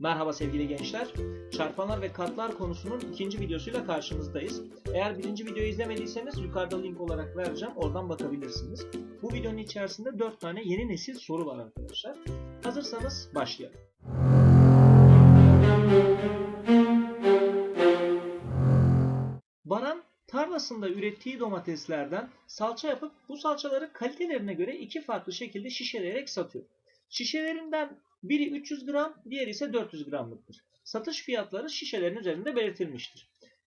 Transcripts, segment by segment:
Merhaba sevgili gençler. Çarpanlar ve katlar konusunun ikinci videosuyla karşınızdayız. Eğer birinci videoyu izlemediyseniz yukarıda link olarak vereceğim. Oradan bakabilirsiniz. Bu videonun içerisinde 4 tane yeni nesil soru var arkadaşlar. Hazırsanız başlayalım. Baran tarlasında ürettiği domateslerden salça yapıp bu salçaları kalitelerine göre iki farklı şekilde şişeleyerek satıyor. Şişelerinden biri 300 gram, diğeri ise 400 gramlıktır. Satış fiyatları şişelerin üzerinde belirtilmiştir.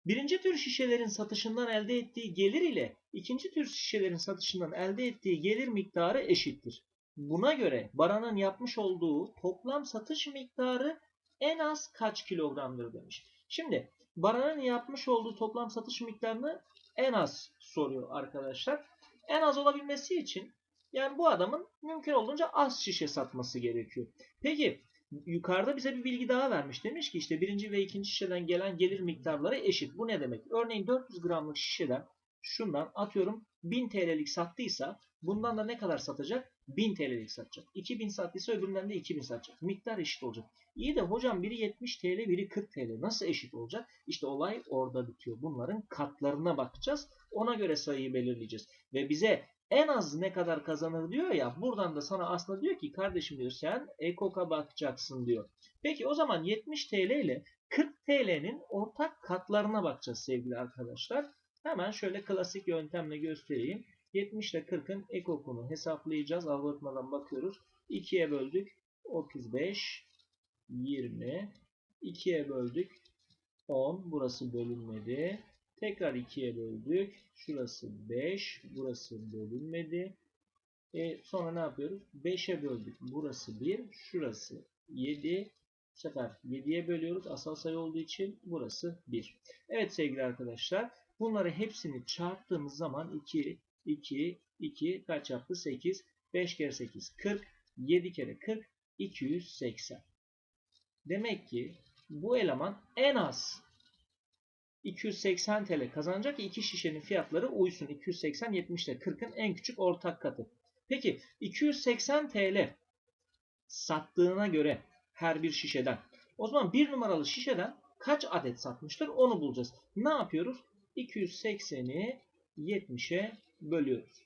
Birinci tür şişelerin satışından elde ettiği gelir ile ikinci tür şişelerin satışından elde ettiği gelir miktarı eşittir. Buna göre Baran'ın yapmış olduğu toplam satış miktarı en az kaç kilogramdır demiş. Şimdi Baran'ın yapmış olduğu toplam satış miktarını en az soruyor arkadaşlar. En az olabilmesi için yani bu adamın mümkün olduğunca az şişe satması gerekiyor. Peki yukarıda bize bir bilgi daha vermiş. Demiş ki işte birinci ve ikinci şişeden gelen gelir miktarları eşit. Bu ne demek? Örneğin 400 gramlık şişeden şundan atıyorum 1000 TL'lik sattıysa bundan da ne kadar satacak? 1000 TL'lik satacak. 2000 sattıysa öbüründen de 2000 satacak. Miktar eşit olacak. İyi de hocam biri 70 TL biri 40 TL. Nasıl eşit olacak? İşte olay orada bitiyor. Bunların katlarına bakacağız. Ona göre sayıyı belirleyeceğiz. Ve bize en az ne kadar kazanır diyor ya buradan da sana aslında diyor ki kardeşim diyor sen EKOK'a bakacaksın diyor. Peki o zaman 70 TL ile 40 TL'nin ortak katlarına bakacağız sevgili arkadaşlar. Hemen şöyle klasik yöntemle göstereyim. 70 ile 40'ın EKOK'unu hesaplayacağız. Algoritmadan bakıyoruz. 2'ye böldük 35 20 2'ye böldük 10 burası bölünmedi. Tekrar 2'ye böldük. Şurası 5. Burası bölünmedi. E, sonra ne yapıyoruz? 5'e böldük. Burası 1. Şurası 7. Bu sefer 7'ye bölüyoruz. Asal sayı olduğu için burası 1. Evet sevgili arkadaşlar. Bunları hepsini çarptığımız zaman 2, 2, 2 kaç yaptı? 8. 5 kere 8 40. 7 kere 40 280. Demek ki bu eleman en az 280 TL kazanacak ki iki şişenin fiyatları uysun. 280 70 ile 40'ın en küçük ortak katı. Peki 280 TL sattığına göre her bir şişeden o zaman bir numaralı şişeden kaç adet satmıştır onu bulacağız. Ne yapıyoruz? 280'i 70'e bölüyoruz.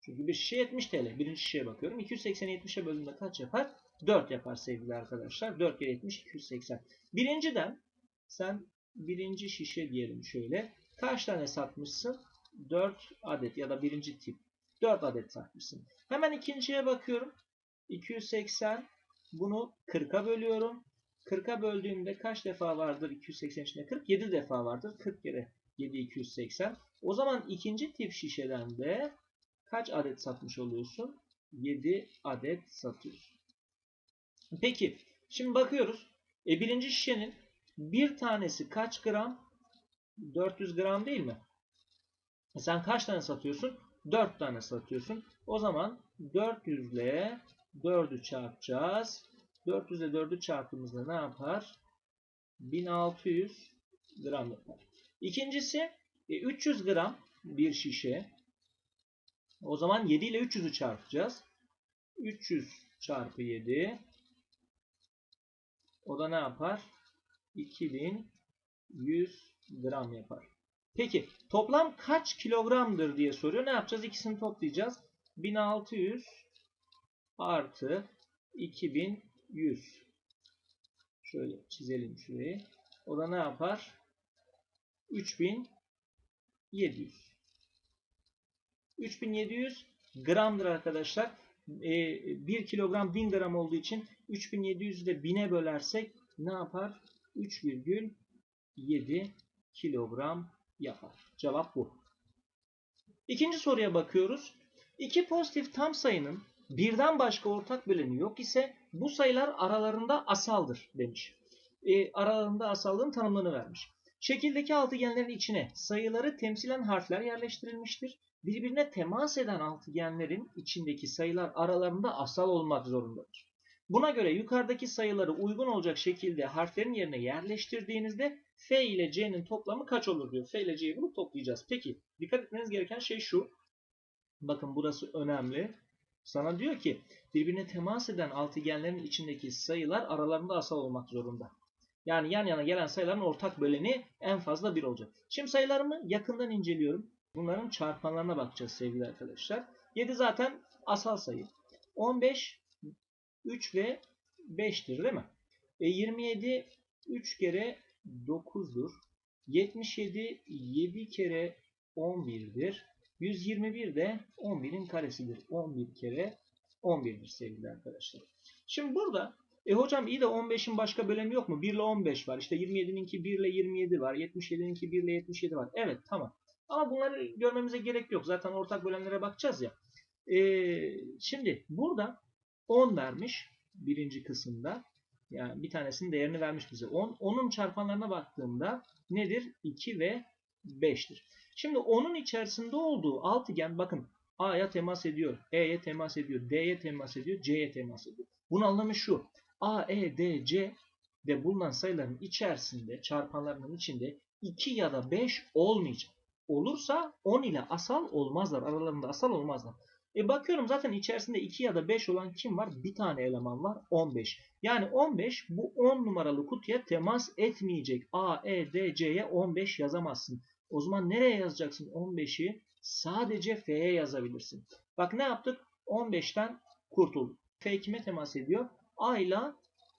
Çünkü bir şişe 70 TL. Birinci şişeye bakıyorum. 280'i 70'e böldüğümde kaç yapar? 4 yapar sevgili arkadaşlar. 4 kere 70 280. Birinciden sen birinci şişe diyelim şöyle. Kaç tane satmışsın? 4 adet ya da birinci tip. 4 adet satmışsın. Hemen ikinciye bakıyorum. 280 bunu 40'a bölüyorum. 40'a böldüğümde kaç defa vardır 280 içinde? 47 defa vardır. 40 kere 7 280. O zaman ikinci tip şişeden de kaç adet satmış oluyorsun? 7 adet satıyorsun. Peki şimdi bakıyoruz. E, birinci şişenin bir tanesi kaç gram? 400 gram değil mi? E sen kaç tane satıyorsun? 4 tane satıyorsun. O zaman 400 ile 4'ü çarpacağız. 400 ile 4'ü çarptığımızda ne yapar? 1600 gram yapar. İkincisi 300 gram bir şişe. O zaman 7 ile 300'ü çarpacağız. 300 çarpı 7 o da ne yapar? 2100 gram yapar. Peki toplam kaç kilogramdır diye soruyor. Ne yapacağız? İkisini toplayacağız. 1600 artı 2100. Şöyle çizelim şurayı. O da ne yapar? 3700. 3700 gramdır arkadaşlar. 1 kilogram 1000 gram olduğu için 3700'ü de 1000'e bölersek ne yapar? 3,7 kilogram yapar. Cevap bu. İkinci soruya bakıyoruz. İki pozitif tam sayının birden başka ortak böleni yok ise bu sayılar aralarında asaldır demiş. E, aralarında asallığın tanımını vermiş. Şekildeki altıgenlerin içine sayıları temsilen harfler yerleştirilmiştir. Birbirine temas eden altıgenlerin içindeki sayılar aralarında asal olmak zorundadır. Buna göre yukarıdaki sayıları uygun olacak şekilde harflerin yerine yerleştirdiğinizde F ile C'nin toplamı kaç olur diyor. F ile C'yi bulup toplayacağız. Peki dikkat etmeniz gereken şey şu. Bakın burası önemli. Sana diyor ki birbirine temas eden altıgenlerin içindeki sayılar aralarında asal olmak zorunda. Yani yan yana gelen sayıların ortak böleni en fazla 1 olacak. Şimdi sayılarımı yakından inceliyorum. Bunların çarpanlarına bakacağız sevgili arkadaşlar. 7 zaten asal sayı. 15 3 ve 5'tir değil mi? E 27 3 kere 9'dur. 77 7 kere 11'dir. 121 de 11'in karesidir. 11 kere 11'dir sevgili arkadaşlar. Şimdi burada e hocam iyi de 15'in başka bölümü yok mu? 1 ile 15 var. İşte 27'ninki 1 ile 27 var. 77'ninki 1 ile 77 var. Evet tamam. Ama bunları görmemize gerek yok. Zaten ortak bölümlere bakacağız ya. Ee, şimdi burada 10 vermiş birinci kısımda. Yani bir tanesinin değerini vermiş bize. 10. Onun çarpanlarına baktığımda nedir? 2 ve 5'tir. Şimdi onun içerisinde olduğu altıgen bakın A'ya temas ediyor, E'ye temas ediyor, D'ye temas ediyor, C'ye temas ediyor. Bunun anlamı şu. A, E, D, C de bulunan sayıların içerisinde, çarpanlarının içinde 2 ya da 5 olmayacak. Olursa 10 ile asal olmazlar. Aralarında asal olmazlar. E bakıyorum zaten içerisinde 2 ya da 5 olan kim var? Bir tane eleman var. 15. Yani 15 bu 10 numaralı kutuya temas etmeyecek. A, E, D, C'ye 15 yazamazsın. O zaman nereye yazacaksın 15'i? Sadece F'ye yazabilirsin. Bak ne yaptık? 15'ten kurtulduk. F kime temas ediyor? A ile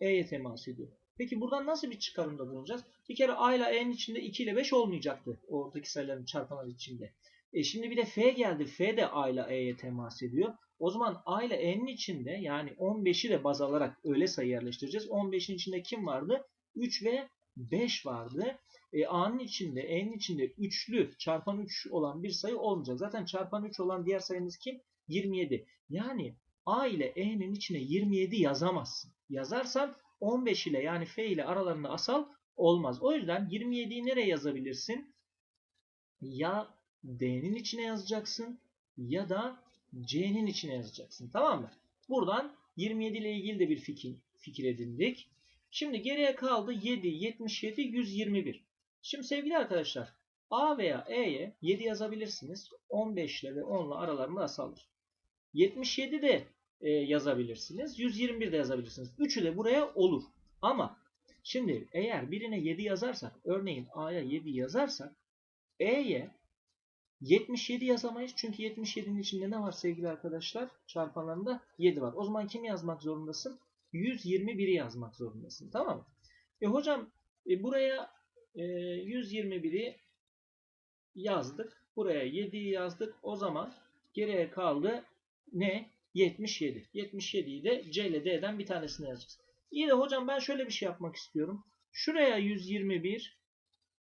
E'ye temas ediyor. Peki buradan nasıl bir çıkarımda bulunacağız? Bir kere A ile E'nin içinde 2 ile 5 olmayacaktı. Oradaki sayıların çarpanları içinde. E şimdi bir de F geldi. F de A ile E'ye temas ediyor. O zaman A ile E'nin içinde yani 15'i de baz alarak öyle sayı yerleştireceğiz. 15'in içinde kim vardı? 3 ve 5 vardı. E, A'nın içinde, E'nin içinde üçlü çarpan 3 olan bir sayı olmayacak. Zaten çarpan 3 olan diğer sayımız kim? 27. Yani A ile E'nin içine 27 yazamazsın. Yazarsan 15 ile yani F ile aralarında asal olmaz. O yüzden 27'yi nereye yazabilirsin? Ya D'nin içine yazacaksın ya da C'nin içine yazacaksın. Tamam mı? Buradan 27 ile ilgili de bir fikir, fikir edindik. Şimdi geriye kaldı 7, 77, 121. Şimdi sevgili arkadaşlar A veya E'ye 7 yazabilirsiniz. 15 ile ve 10 ile aralarında asaldır. 77 de e, yazabilirsiniz. 121 de yazabilirsiniz. Üçü de buraya olur. Ama şimdi eğer birine 7 yazarsak örneğin A'ya 7 yazarsak E'ye 77 yazamayız. Çünkü 77'nin içinde ne var sevgili arkadaşlar? Çarpanlarında 7 var. O zaman kim yazmak zorundasın? 121'i yazmak zorundasın. Tamam mı? E hocam e, buraya e, 121'i yazdık. Buraya 7'yi yazdık. O zaman geriye kaldı ne? 77. 77'yi de C ile D'den bir tanesini yazacağız. İyi de hocam ben şöyle bir şey yapmak istiyorum. Şuraya 121,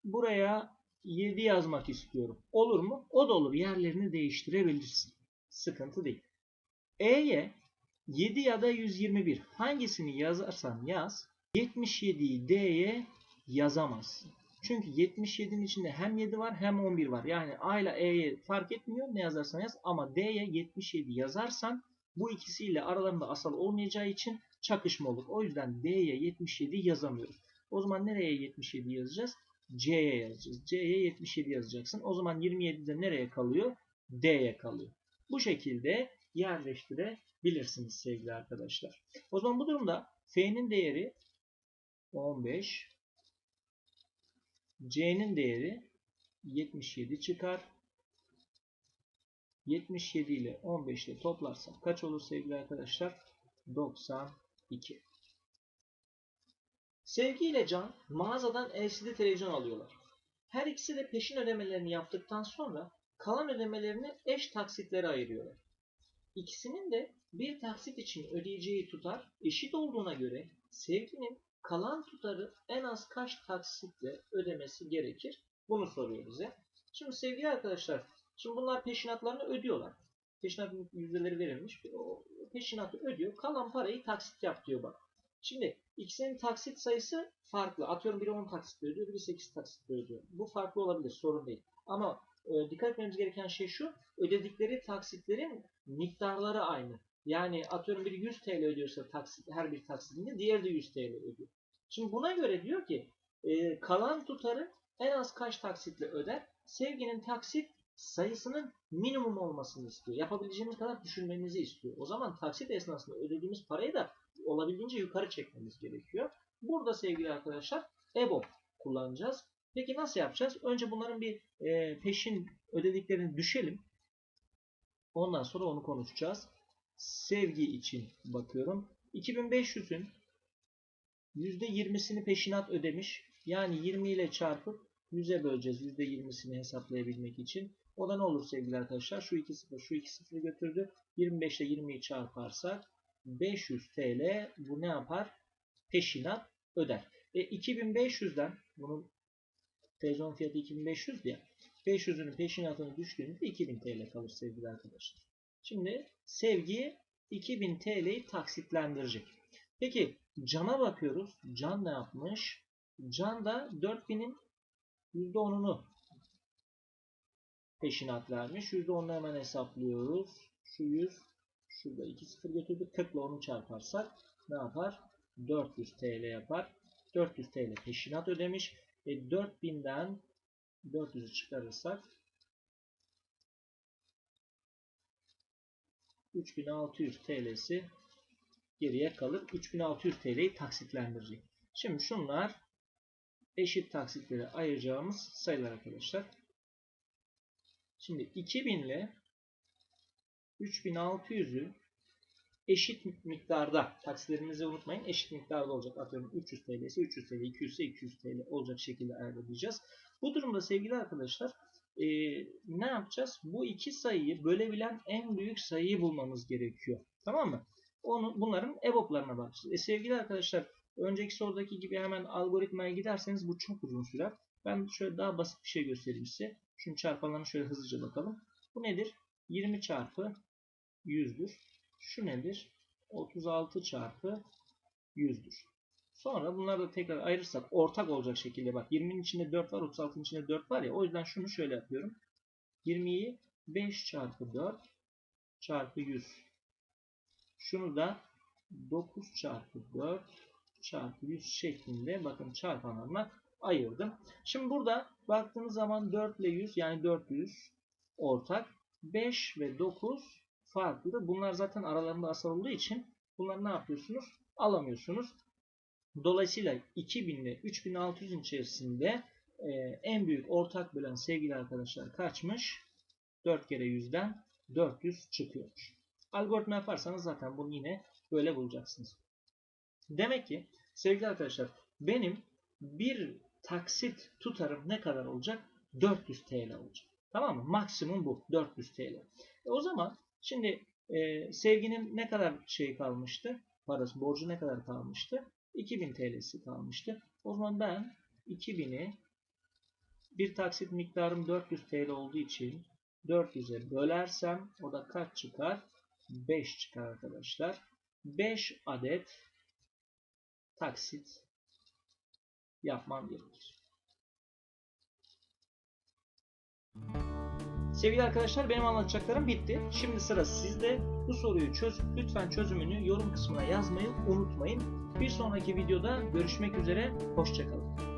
buraya 7 yazmak istiyorum. Olur mu? O da olur. Yerlerini değiştirebilirsin. Sıkıntı değil. E'ye 7 ya da 121 hangisini yazarsan yaz 77'yi D'ye yazamazsın. Çünkü 77'nin içinde hem 7 var hem 11 var. Yani A ile E'ye fark etmiyor ne yazarsan yaz ama D'ye 77 yazarsan bu ikisiyle aralarında asal olmayacağı için çakışma olur. O yüzden D'ye 77 yazamıyoruz. O zaman nereye 77 yazacağız? C'ye yazacağız. C'ye 77 yazacaksın. O zaman 27 de nereye kalıyor? D'ye kalıyor. Bu şekilde yerleştirebilirsiniz sevgili arkadaşlar. O zaman bu durumda F'nin değeri 15 C'nin değeri 77 çıkar. 77 ile 15 ile toplarsak kaç olur sevgili arkadaşlar? 92. Sevgi ile Can mağazadan LCD televizyon alıyorlar. Her ikisi de peşin ödemelerini yaptıktan sonra kalan ödemelerini eş taksitlere ayırıyorlar. İkisinin de bir taksit için ödeyeceği tutar eşit olduğuna göre Sevgi'nin kalan tutarı en az kaç taksitle ödemesi gerekir? Bunu soruyor bize. Şimdi sevgili arkadaşlar, şimdi bunlar peşinatlarını ödüyorlar. Peşinat yüzdeleri verilmiş. O peşinatı ödüyor. Kalan parayı taksit yap diyor bak. Şimdi ikisinin taksit sayısı farklı. Atıyorum biri 10 taksitle ödüyor, biri 8 taksitle ödüyor. Bu farklı olabilir, sorun değil. Ama e, dikkat etmemiz gereken şey şu, ödedikleri taksitlerin miktarları aynı. Yani atıyorum biri 100 TL ödüyorsa taksit, her bir taksitinde diğeri de 100 TL ödüyor. Şimdi buna göre diyor ki e, kalan tutarı en az kaç taksitle öder? Sevginin taksit sayısının minimum olmasını istiyor. Yapabileceğimiz kadar düşünmemizi istiyor. O zaman taksit esnasında ödediğimiz parayı da olabildiğince yukarı çekmemiz gerekiyor. Burada sevgili arkadaşlar EBOB kullanacağız. Peki nasıl yapacağız? Önce bunların bir e, peşin ödediklerini düşelim. Ondan sonra onu konuşacağız. Sevgi için bakıyorum. 2500'ün %20'sini peşinat ödemiş. Yani 20 ile çarpıp 100'e böleceğiz %20'sini hesaplayabilmek için. O da ne olur sevgili arkadaşlar? Şu 2 sıfır, şu 2 sıfırı götürdü. 25 ile 20'yi çarparsak 500 TL bu ne yapar? Peşinat öder. E 2500'den bunun televizyon fiyatı 2500 diye 500'ünün peşinatını düştüğünde 2000 TL kalır sevgili arkadaşlar. Şimdi sevgi 2000 TL'yi taksitlendirecek. Peki Can'a bakıyoruz. Can ne yapmış? Can da 4000'in %10'unu peşinat vermiş. %10'unu hemen hesaplıyoruz. Şu 100 şurada 2 sıfır götürdük. 40 ile 10'u çarparsak ne yapar? 400 TL yapar. 400 TL peşinat ödemiş. E 4000'den 400'ü çıkarırsak 3600 TL'si geriye kalır. 3600 TL'yi taksitlendirecek. Şimdi şunlar eşit taksitlere ayıracağımız sayılar arkadaşlar. Şimdi 2000 ile 3600'ü eşit miktarda taksilerinizi unutmayın eşit miktarda olacak. Atıyorum 300 TL ise 300 TL, 200 ise 200 TL olacak şekilde ayarlayacağız. Bu durumda sevgili arkadaşlar e, ne yapacağız? Bu iki sayıyı bölebilen en büyük sayıyı bulmamız gerekiyor. Tamam mı? Onu, bunların EBOB'larına bakacağız. E, sevgili arkadaşlar önceki sorudaki gibi hemen algoritmaya giderseniz bu çok uzun sürer. Ben şöyle daha basit bir şey göstereyim size. Şunu çarpanlarına şöyle hızlıca bakalım. Bu nedir? 20 çarpı 100'dür. Şu nedir? 36 çarpı 100'dür. Sonra bunları da tekrar ayırırsak ortak olacak şekilde bak 20'nin içinde 4 var 36'nın içinde 4 var ya o yüzden şunu şöyle yapıyorum. 20'yi 5 çarpı 4 çarpı 100. Şunu da 9 çarpı 4 çarpı 100 şeklinde bakın çarpanlarına ayırdım. Şimdi burada baktığınız zaman 4 ile 100 yani 400 ortak. 5 ve 9 farklı. Bunlar zaten aralarında asal olduğu için bunları ne yapıyorsunuz? Alamıyorsunuz. Dolayısıyla 2000 ile 3600'ün içerisinde e, en büyük ortak bölen sevgili arkadaşlar kaçmış? 4 kere 100'den 400 çıkıyormuş. Algoritma yaparsanız zaten bunu yine böyle bulacaksınız. Demek ki sevgili arkadaşlar benim bir taksit tutarım ne kadar olacak? 400 TL olacak. Tamam mı? Maksimum bu. 400 TL. E o zaman şimdi e, sevginin ne kadar şey kalmıştı? Parası, borcu ne kadar kalmıştı? 2000 TL'si kalmıştı. O zaman ben 2000'i bir taksit miktarım 400 TL olduğu için 400'e bölersem o da kaç çıkar? 5 çıkar arkadaşlar. 5 adet taksit yapmam gerekir. Sevgili arkadaşlar benim anlatacaklarım bitti. Şimdi sıra sizde. Bu soruyu çöz, lütfen çözümünü yorum kısmına yazmayı unutmayın. Bir sonraki videoda görüşmek üzere. Hoşçakalın.